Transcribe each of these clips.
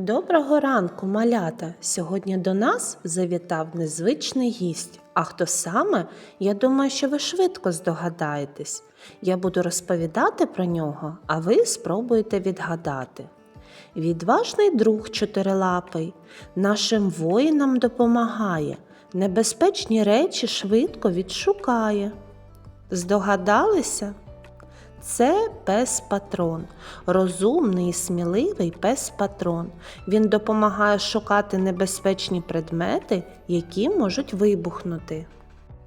Доброго ранку, малята! Сьогодні до нас завітав незвичний гість. А хто саме? Я думаю, що ви швидко здогадаєтесь. Я буду розповідати про нього, а ви спробуєте відгадати. Відважний друг чотирилапий нашим воїнам допомагає, небезпечні речі швидко відшукає. Здогадалися? Це пес патрон, розумний і сміливий пес патрон. Він допомагає шукати небезпечні предмети, які можуть вибухнути.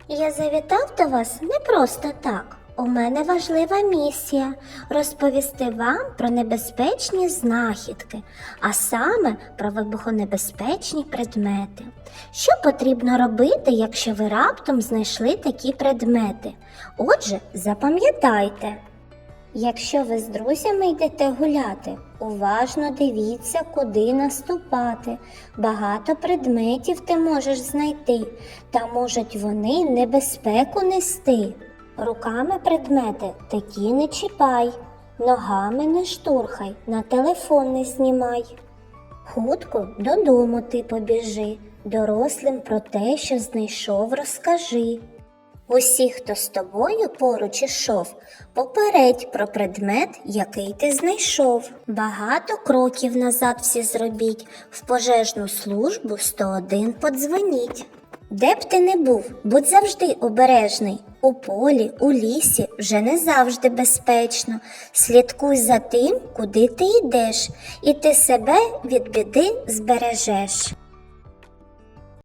Я завітав до вас не просто так. У мене важлива місія розповісти вам про небезпечні знахідки, а саме про вибухонебезпечні предмети. Що потрібно робити, якщо ви раптом знайшли такі предмети? Отже, запам'ятайте. Якщо ви з друзями йдете гуляти, уважно дивіться, куди наступати. Багато предметів ти можеш знайти, та можуть вони небезпеку нести. Руками предмети такі не чіпай, ногами не штурхай, на телефон не знімай. Хутко додому ти побіжи, дорослим про те, що знайшов, розкажи. Усі, хто з тобою поруч ішов, попередь про предмет, який ти знайшов. Багато кроків назад всі зробіть, в пожежну службу 101 подзвоніть. Де б ти не був, будь завжди обережний. У полі, у лісі вже не завжди безпечно. Слідкуй за тим, куди ти йдеш, і ти себе від біди збережеш.